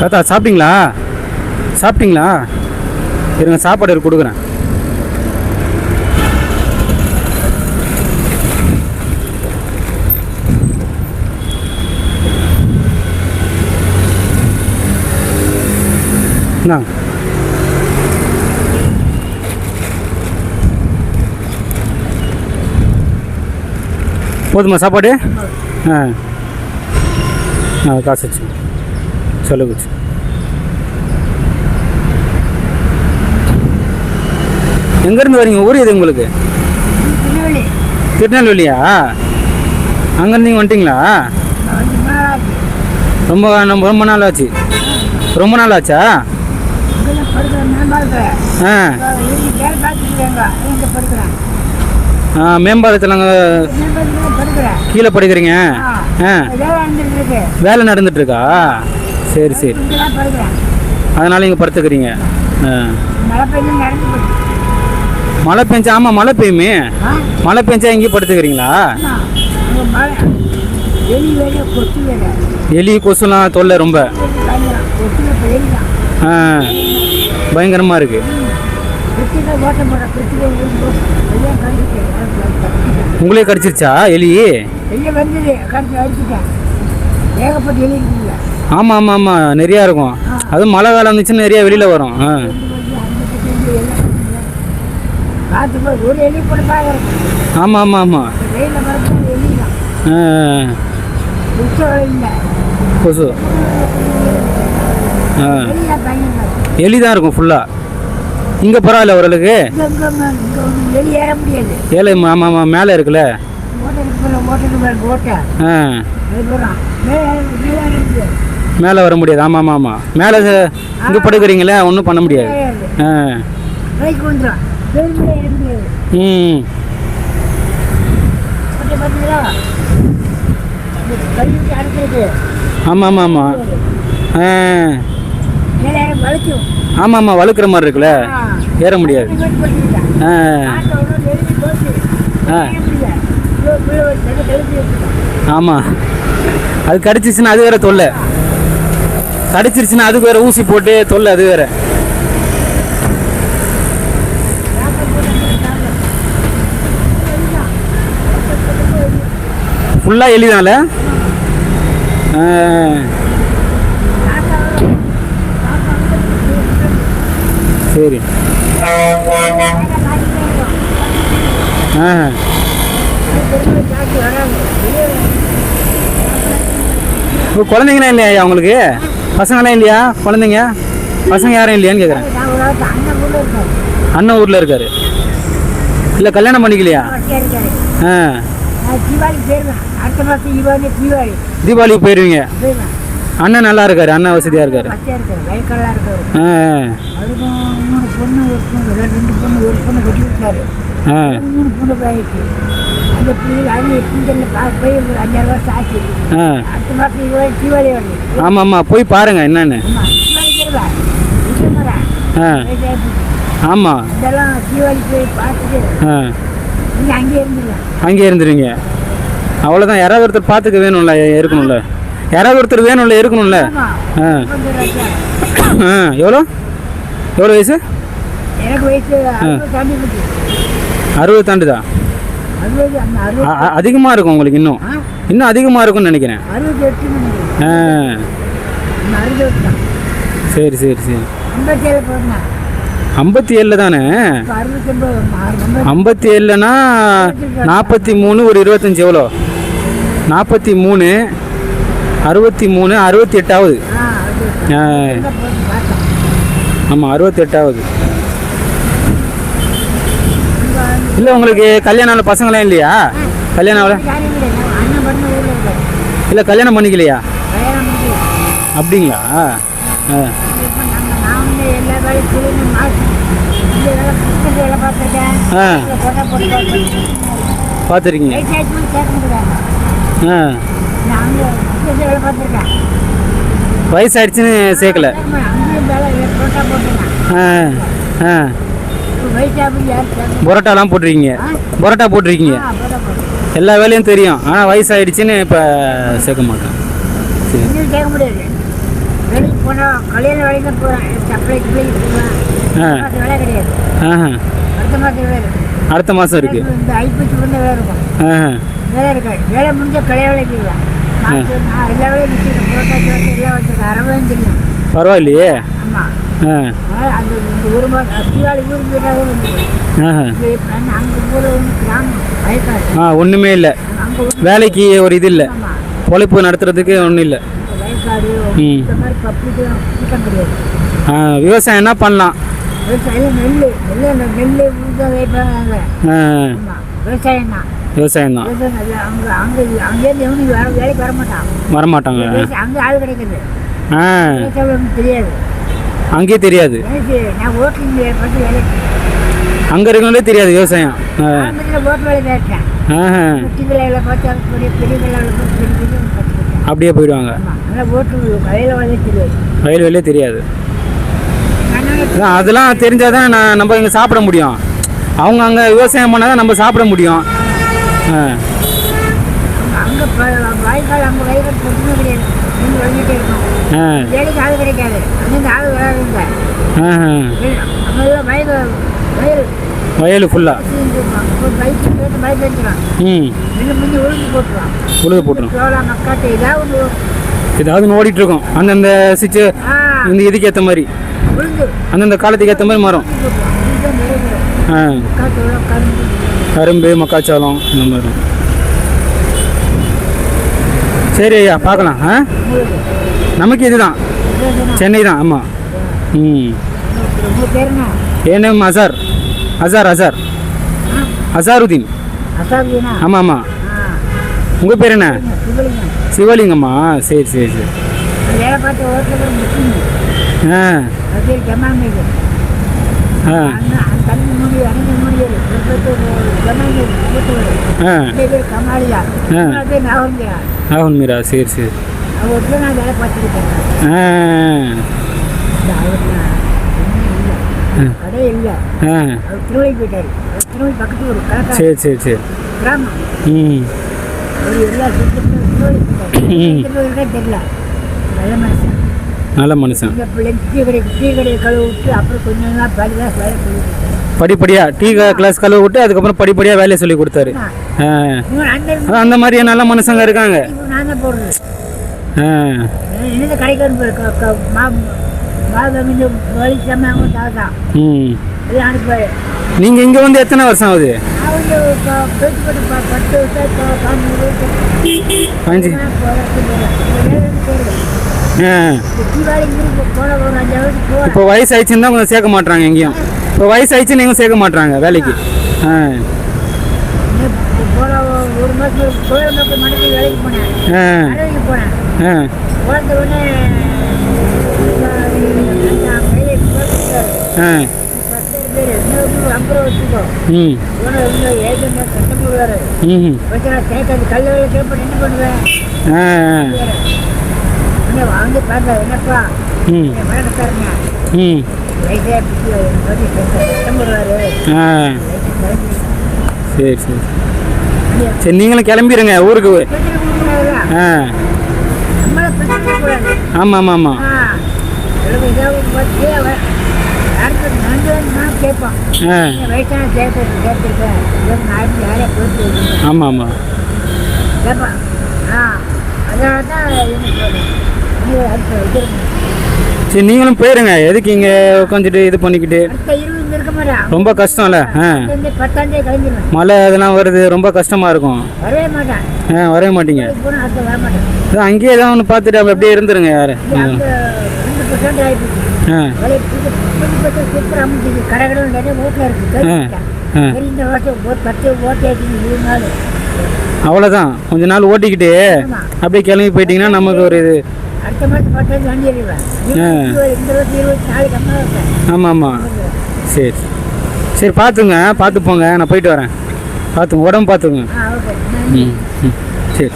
தாத்தா சாப்பிட்டீங்களா? சாப்பிட்டீங்களா? இருங்க சாப்பாடு இருக்கு, கொடுக்குறேன். என்ன போதுமா சாப்பாடு? ஆ. ஆ காசு வச்சு சொல்லு வச்சு எங்கேருந்து வரீங்க? ஊர் இது உங்களுக்கு? திருநெல்வேலி. திருநெல்வேலியா? அங்கேருந்து நீங்கள் வந்துட்டீங்களா? ரொம்ப ரொம்ப ரொம்ப நாள் ஆச்சு ரொம்ப நாள் ஆச்சா ஆ. ஆ மேம்பாலத்தில் படுக்கிறேன் கீழே படிக்கிறீங்க. ஆ. வேலை வந்துட்டு சரி சரி. அதனால இங்கே படுத்துக்கிறீங்க. மழை பெஞ்சா ஆமாம் மழை பெய்யுமே. மழை பெஞ்சா இங்கே படுத்துக்கிறீங்களா? எலி கொசுலாம் தொல்லை ரொம்ப. ஆ. பயங்கரமாக இருக்குது உங்களே கடிச்சிருச்சா எலி? ஏகப்பட்ட எலி ஆமாம் ஆமாம் ஆமாம் நிறையா இருக்கும். அதுவும் மழை காலம் இருந்துச்சுன்னா நிறையா வெளியில் வரும். ஆ. ஆமாம் ஆமாம் ஆமாம் கொசு. ஆ. எலி தான் இருக்கும் ஃபுல்லாக இங்கே பரவாயில்ல ஓரளவுக்கு. ஏழை ஆமாம் ஆமாம் மேலே இருக்குல்ல. ஆ. மேலே வர முடியாது. ஆமாம் ஆமாம் ஆமாம் மேலே இங்கே படுக்கிறீங்களே ஒன்றும் பண்ண முடியாது. ஆ. ம். ஆமாம் ஆமாம் ஆமாம் ஆ. ஆமாம் ஆமாம் வழுக்கிற மாதிரி இருக்குல்ல. ஏற முடியாது. ஆ. ஆமாம் அது கடிச்சிருச்சுன்னா அது வேற தொல்லை. கடிச்சிருச்சுன்னா அதுக்கு வேற ஊசி போட்டு தொல்லை அது வேற. ஃபுல்லாக எளிதால சரி. ஆ. இப்போ இல்லையா உங்களுக்கு? பசங்களாம் இல்லையா? குழந்தைங்க? பசங்க யாரும் இல்லையான்னு கேட்குறேன் அண்ணன் ஊரில் இருக்காரு. இல்லை கல்யாணம் பண்ணிக்கலையா? ஆ. தீபாவளி தீபாவளிக்கு போயிடுவீங்க அண்ணன் நல்லா இருக்காரு அண்ணன் வசதியாக இருக்காரு. இருக்காரு. ஆ. பிள்ளைகள் பார்க்க போய் ஒரு அடுத்த மாதம் தீபாவளி வருது ஆமாம் ஆமாம் போய் பாருங்க என்னன்னு. ஆமாம் இதெல்லாம் தீபாவளி போய் பார்த்துட்டு அங்கேயே இருந்துருங்க அவ்வளோதான் யாராவது ஒருத்தர் பார்த்துக்க வேணும்ல இருக்கணும்ல. யாராவது ஒருத்தர் வேணும்ல இருக்கணும்ல. ஆ. ஆ எவ்வளோ? எவ்வளோ வயசு? எனக்கு வயசு தாண்டுதா அறுபது அதிகமாக இருக்கும் உங்களுக்கு இன்னும். இன்னும் அதிகமாக இருக்கும்னு நினைக்கிறேன். ஆ. சரி சரி சரி. ஐம்பத்தி ஏழில் தானே? ஐம்பத்தி ஏழுலனா நாற்பத்தி மூணு ஒரு இருபத்தஞ்சி எவ்வளோ? நாற்பத்தி மூணு அறுபத்தி மூணு அறுபத்தி எட்டாவது ஆமாம் அறுபத்தி எட்டாவது இங்கே வந்து இல்லை உங்களுக்கு கல்யாணம் பசங்களாம் இல்லையா? கல்யாணம் இல்லை கல்யாணம் பண்ணிக்கலையா? அப்படிங்களா? ஆ. ஆ. பார்த்துருக்கீங்க. ஆ. வயசாயிடுச்சுன்னு சேர்க்கல. ஆ ஆ. பரோட்டாலாம் போட்டிருக்கீங்க. பரோட்டா போட்டிருக்கீங்க. எல்லா வேலையும் தெரியும். ஆனால் வயசாயிடுச்சுன்னு இப்போ சேர்க்க மாட்டேன். கேட்க முடியாது. வேலைக்கு போனால் கல்யாண வேலைக்கு தான் போகிறேன் சப்ளை ஆ. மாதம் வேலை கிடையாது. அடுத்த மாதம் வேலை இருக்கு. அடுத்த மாதம் இருக்கு. இந்த ஐப்பசி வந்து வேலை இருக்கும். வேலை இருக்காது வேலை முடிஞ்ச கல்யாண வேலைக்கு நான் எல்லா வேலையும் எல்லாம் வச்சுருக்கேன். அறவே தெரியும். பரவாயில்லையே. ஆமாம் ஆ. ஒன்றுமே இல்லை. வேலைக்கு ஒரு இது இல்லை. பொழைப்பு நடத்துறதுக்கு ஒன்றும் இல்லை. ம். ஆ விவசாயம் என்ன பண்ணலாம்? விவசாயம் தான். விவசாயம் தான். வரமாட்டாங்க. விவசாயம் அங்கே ஆள் கிடைக்குது ஆ. தெரியாது. அங்கேயே தெரியாது. அங்கே இருக்கவங்களே தெரியாது விவசாயம். அப்படியே போயிடுவாங்க. கையில் வேலை தெரியாது. அதெல்லாம் தெரிஞ்சால் தான் நான் நம்ம இங்கே சாப்பிட முடியும். அவங்க அங்கே விவசாயம் பண்ணால் தான் நம்ம சாப்பிட முடியும். ஆ. வந்துட்டே இருக்கோம் வேலைக்கு ஆள் கிடைக்காது அங்கேருந்து ஆள் வராதுங்க அங்கெல்லாம் வயல் வயல் வயல் ஃபுல்லாக உழுது போட்டுரும். ஏதாவது ஓடிட்டு இருக்கும் அந்தந்த சுச்சு இந்த இதுக்கு ஏற்ற மாதிரி. அந்தந்த காலத்துக்கு ஏற்ற மாதிரி மரம் கரும்பு மக்காச்சோளம் இந்த மாதிரி. சரி ஐயா பார்க்கலாம் ஆ? நமக்கு இதுதான். சென்னை தான் ஆமாம் ம். என் நேம் அசார்? அசார் அசார். அசாருதீன். ஆமாம் ஆமாம் உங்கள் பேர் என்ன? சிவலிங்கம் சிவலிங்கம்மா சரி சரி சரி. ஆ. அது பேர் ஜமாமேது ஆ மீரா சரி சரி சரி ம் தெரியல நல்ல மனுஷன். படிப்படியாக டீ கிளாஸ் கழுவ விட்டு அதுக்கப்புறம் படிப்படியாக வேலையை சொல்லி கொடுத்தாரு. அந்த மாதிரி நல்ல மனுஷங்க இருக்காங்க. நீங்கள் இங்கே வந்து எத்தனை வருஷம் ஆகுது? பதினஞ்சு ஒரு இப்போ வயசு ஆயிடுச்சுன்னு தான் கொஞ்சம் சேர்க்க மாட்டாங்க எங்கேயும். இப்போ வயசு ஆயிடுச்சு எங்கேயும் சேர்க்க மாட்டாங்க வேலைக்கு. ஆ. ஒரு வேலைக்கு போனேன் ஆ ம் நான் வாங்கி பார்த்தேன் என்னப்பா? ம். என் வழக்கத்தாருங்க ம். சரி சரி சரி. நீங்களும் கிளம்பிடுங்க ஊருக்கு. ஆ. ஆமாம் ஆமாம் ஆமாம் ஆ. எனக்கு ஏதாவது பார்த்து அவன் யாருக்கு நன்றி நான் கேட்பான் ஆ. என் வயசான சேர்த்து சேர்த்துருக்கேன் நான் யாரையா போட்டு ஆமாம். ஆமாம் கேட்பான் சரி நீங்களும் போயிருங்க. எதுக்கு இங்கே உட்காந்துட்டு இது பண்ணிக்கிட்டு? ரொம்ப கஷ்டம்ல மழை அதெல்லாம் வருது ரொம்ப கஷ்டமாக இருக்கும். ஆ வரவே மாட்டீங்க. அங்கேயே தான் ஒன்று பார்த்துட்டு அப்படி அப்படியே இருந்துருங்க யார். அவ்வளோதான் கொஞ்ச நாள் ஓட்டிக்கிட்டு அப்படியே கிளம்பி போயிட்டீங்கன்னா நமக்கு ஒரு இது. அடுத்த மாதம் பத்தாந்து வண்டி எழுதுவேன் ஆ. இந்த வருஷம் இருபத்தி நாலு கம்மியாக இருப்பேன் ஆமாம் ஆமாம் சரி. சரி பார்த்துங்க. பார்த்து போங்க. நான் போயிட்டு வரேன். பார்த்துங்க உடம்பு பார்த்துங்க. ம் ம். சரி.